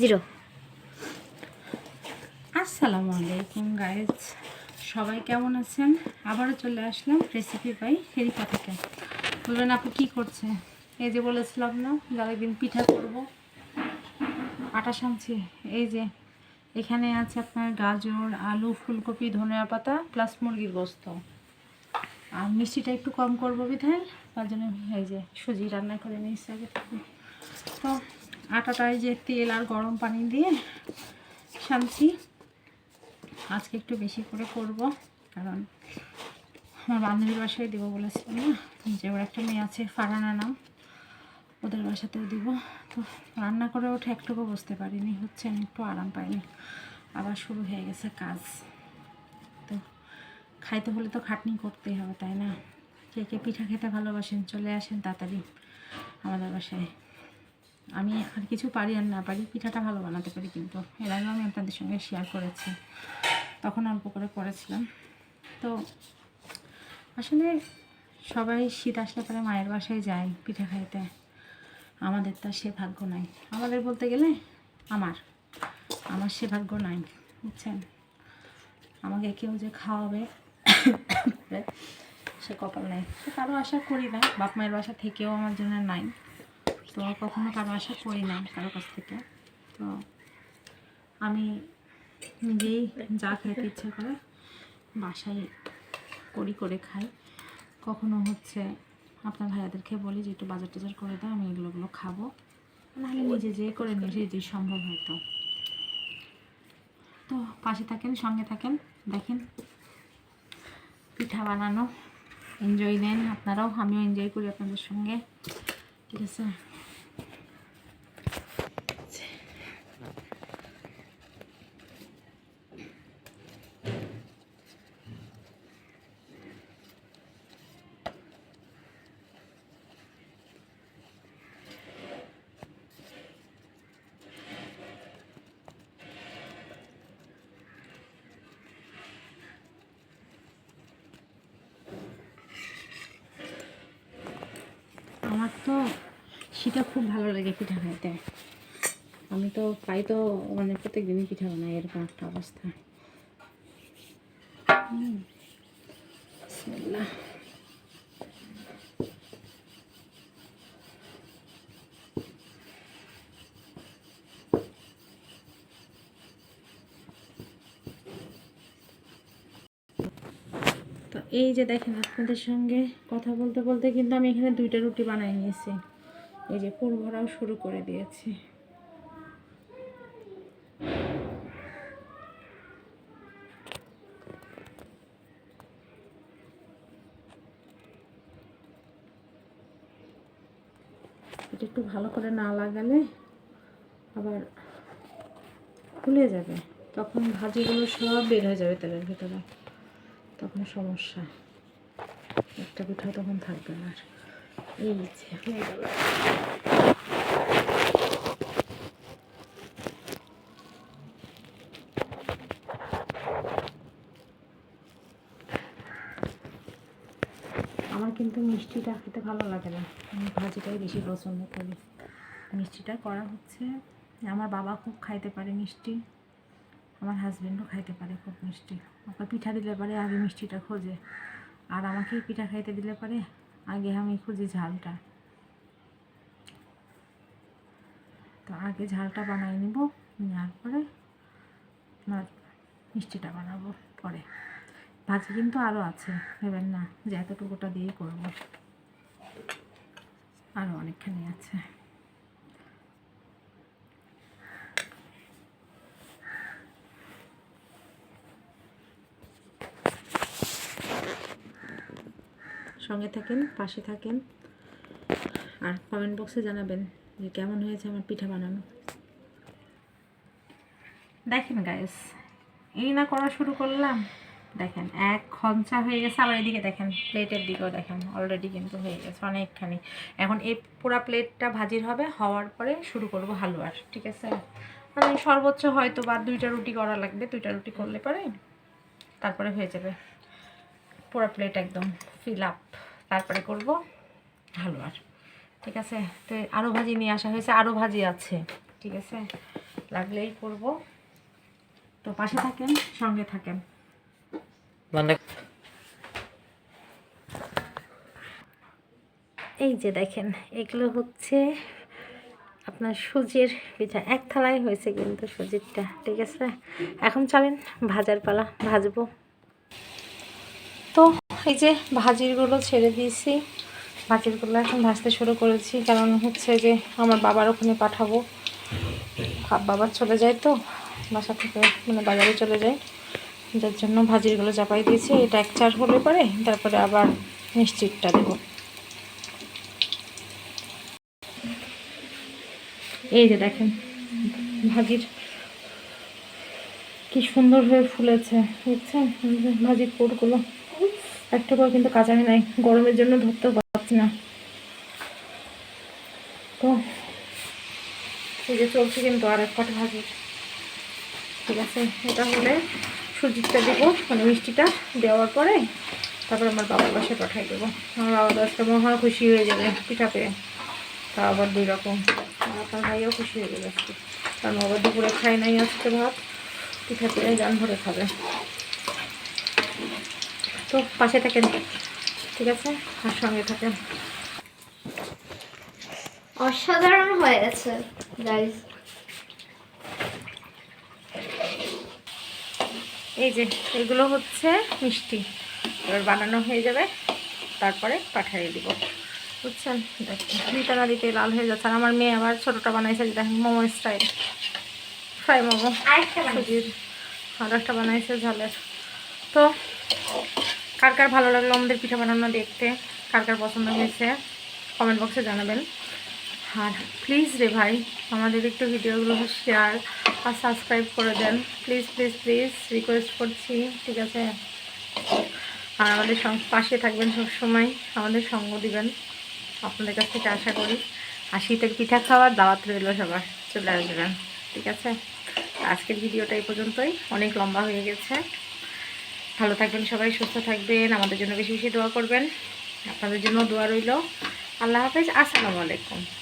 Zero. আসসালামু আলাইকুম guys সবাই কেমন আছেন? আবারও চলে আসলাম রেসিপি পাই হেরিকা থেকে। বলবেন, আপু, কী করছে? এই যে বলেছিলাম না দিন পিঠা করব, আটা সামছি এই যে, এখানে আছে আপনার গাজর, আলু, ফুলকপি, ধনিয়া পাতা প্লাস মুরগির গোস্ত। আর মিষ্টিটা একটু কম করব বিধায়, তার জন্য এই যে সুজি রান্না করে নিয়েছি আগে তো আটাটায় যে তেল আর গরম পানি দিয়ে শান্তি। আজকে একটু বেশি করে করব, কারণ আমার বান্ধবীর বাসায় দেবো বলেছিলাম না, যে ওর একটা মেয়ে আছে, ফারানা নাম, ওদের বাসাতেও দিব। তো রান্না করে ওঠে একটুকু বুঝতে পারিনি, হচ্ছে আমি একটু আরাম পাইনি। আবার শুরু হয়ে গেছে কাজ। তো খাইতে হলে তো খাটনি করতেই হবে, তাই না? কে কে পিঠা খেতে ভালোবাসেন, চলে আসেন তাড়াতাড়ি আমাদের বাসায়। আমি আর কিছু পারি আর না পারি, পিঠাটা ভালো বানাতে পারি কিন্তু। এর আগে আমি আপনাদের সঙ্গে শেয়ার করেছি। তখন অল্প করে করেছিলাম। তো আসলে সবাই শীত আসলে পরে মায়ের বাসায় যায় পিঠা খাইতে। আমাদের তো সে ভাগ্য নাই। আমাদের বলতে গেলে আমার। আমার সে ভাগ্য নাই, বুঝছেন? আমাকে কেউ যে খাওয়াবে, সে কপাল নাই। কারও আশা করি না বাপ মায়ের বাসা থেকেও আমার জন্য নাই। তো কখনো কারও আশা করি না কারও কাছ থেকে। তো আমি নিজেই যা খেতে ইচ্ছে করে বাসায় করি করে খাই। কখনো হচ্ছে আপনার ভাইয়াদেরকে বলি যে, একটু বাজার টাজার করে দাও, আমি এগুলোগুলো খাব। নাহলে নিজে যে করে নিজে যে সম্ভব হয়তো তো পাশে থাকেন, সঙ্গে থাকেন, দেখেন। পিঠা বানানো এনজয় নেন আপনারাও, আমিও এনজয় করি আপনাদের সঙ্গে। ঠিক আছে? আমার তো সেটা খুব ভালো লাগে পিঠা খাইতে। আমি তো পাই তো মানে প্রত্যেক দিনই পিঠা বানাই, এরকম একটা অবস্থা। হুম। তো এই যে দেখেন আপনাদের সঙ্গে কথা বলতে বলতে কিন্তু আমি এখানে দুইটা রুটি বানাই নিয়েছি। এই যে পুর ভরাও শুরু করে দিয়েছি। এটা একটু ভালো করে না লাগালে আবার খুলে যাবে। তখন ভাজিগুলো সব বের হয়ে যাবে তেলের ভিতরে। তখন সমস্যা। একটা পিঠা তখন থাকবে না এই আমার কিন্তু মিষ্টিটা খেতে ভালো লাগে না। আমি ভাজিটাই বেশি পছন্দ করি। মিষ্টিটা করা হচ্ছে, আমার বাবা খুব খাইতে পারে মিষ্টি। আমার হাজব্যান্ডও খাইতে পারে খুব মিষ্টি। ওকে পিঠা দিলে পারে আগে মিষ্টিটা খোঁজে। আর আমাকে পিঠা খাইতে দিলে পারে আগে আমি খুঁজি ঝালটা। তো আগে ঝালটা বানাই নিব, নেওয়ার পরে মিষ্টিটা বানাবো পরে। ভাজি কিন্তু আরও আছে ভেবেন না, যে এতটুকুটা দিয়েই করব। আরও অনেকখানি আছে। সঙ্গে থাকেন, পাশে থাকেন। আর কমেন্ট বক্সে জানাবেন যে কেমন হয়েছে আমার পিঠা বানানো। দেখেন গাইস এই না করা শুরু করলাম। দেখেন, এক খঞ্চা হয়ে গেছে। আবার এদিকে দেখেন প্লেটের দিকেও দেখেন অলরেডি কিন্তু হয়ে গেছে অনেকখানি। এখন এই পুরো প্লেটটা ভাজির হবে, হওয়ার পরে শুরু করব হালুয়ার, ঠিক আছে? মানে সর্বোচ্চ হয়তো বা দুইটা রুটি করা লাগবে, দুইটা রুটি করলে পরে তারপরে হয়ে যাবে। পুরো প্লেট একদম ফিল আপ তারপরে করব হালুয়ার। ঠিক আছে? তো আরও ভাজি নিয়ে আসা হয়েছে আরও ভাজি আছে। ঠিক আছে? লাগলেই করব। তো পাশে থাকেন সঙ্গে থাকেন। মানে এই যে দেখেন এগুলো হচ্ছে আপনার সুজির পিঠা। এক থালায় হয়েছে কিন্তু সুজিরটা। ঠিক আছে? এখন চলেন ভাজার পালা ভাজবো। তো এই যে ভাজিরগুলো ছেড়ে দিয়েছি। ভাজিরগুলো এখন ভাজতে শুরু করেছি। কারণ হচ্ছে যে আমার বাবার ওখানে পাঠাবো। বাবার চলে যায় তো, বাসা থেকে মানে বাজারে চলে যায়। যার জন্য ভাজিরগুলো চাপাই দিয়েছি। এটা এক চার হলে পরে তারপরে আবার মিষ্টিরটা দেবো। এই যে দেখেন, ভাজির কি সুন্দর হয়ে ফুলেছে। বুঝছেন ভাজির পোটগুলো একটা করে কিন্তু কাঁচাই নাই। গরমের জন্য ধরতেও পারছি না। তো, এই যে চলছে কিন্তু আর এক কটা ভাজি। ঠিক আছে, এটা হলে সুজিটা দেবো মানে মিষ্টিটা দেওয়ার পরে তারপর আমার বাবার বাসায় পাঠাই দেবো। আমার বাবা দশটা মহা খুশি হয়ে যাবে পিঠা পেয়ে। তা আবার দুই রকম। আপনার ভাইও খুশি হয়ে যাবে আজকে। কারণ আবার দুপুরে খাই নাই আজকে ভাত। পিঠা পেয়ে যান ভরে খাবে। তো পাশে থাকেন। ঠিক আছে? আর সঙ্গে থাকেন। অসাধারণ হয়ে গেছে গাইজ এই যে এগুলো হচ্ছে মিষ্টি। এবার বানানো হয়ে যাবে। তারপরে পাঠিয়ে দিব। বুঝছেন? দিতে না দিতে লাল হয়ে যাচ্ছে। আর আমার মেয়ে আবার ছোটোটা বানাইছে যে দেখেন মোমো স্টাইল। ফ্রাই মোমো। আর একটা বানাইছে ঝালের। তো কার কার ভালো লাগল আমাদের পিঠা বানানো দেখতে? কার কার পছন্দ হয়েছে? কমেন্ট বক্সে জানাবেন। আর প্লিজ রে ভাই, আমাদের একটু ভিডিওগুলো শেয়ার আর সাবস্ক্রাইব করে দেন। প্লিজ প্লিজ প্লিজ রিকোয়েস্ট করছি, ঠিক আছে? আর আমাদের পাশে থাকবেন সবসময়, আমাদের সঙ্গ দিবেন। আপনাদের কাছ থেকে আশা করি। আর শীতের পিঠা খাওয়ার দাওয়াত রইল সবার, চলে আসবেন, ঠিক আছে? আজকের ভিডিওটা এই পর্যন্তই। অনেক লম্বা হয়ে গেছে। ভালো থাকবেন সবাই, সুস্থ থাকবেন। আমাদের জন্য বেশি বেশি দোয়া করবেন। আপনাদের জন্য দোয়া রইল। আল্লাহ হাফেজ। আসসালামু আলাইকুম।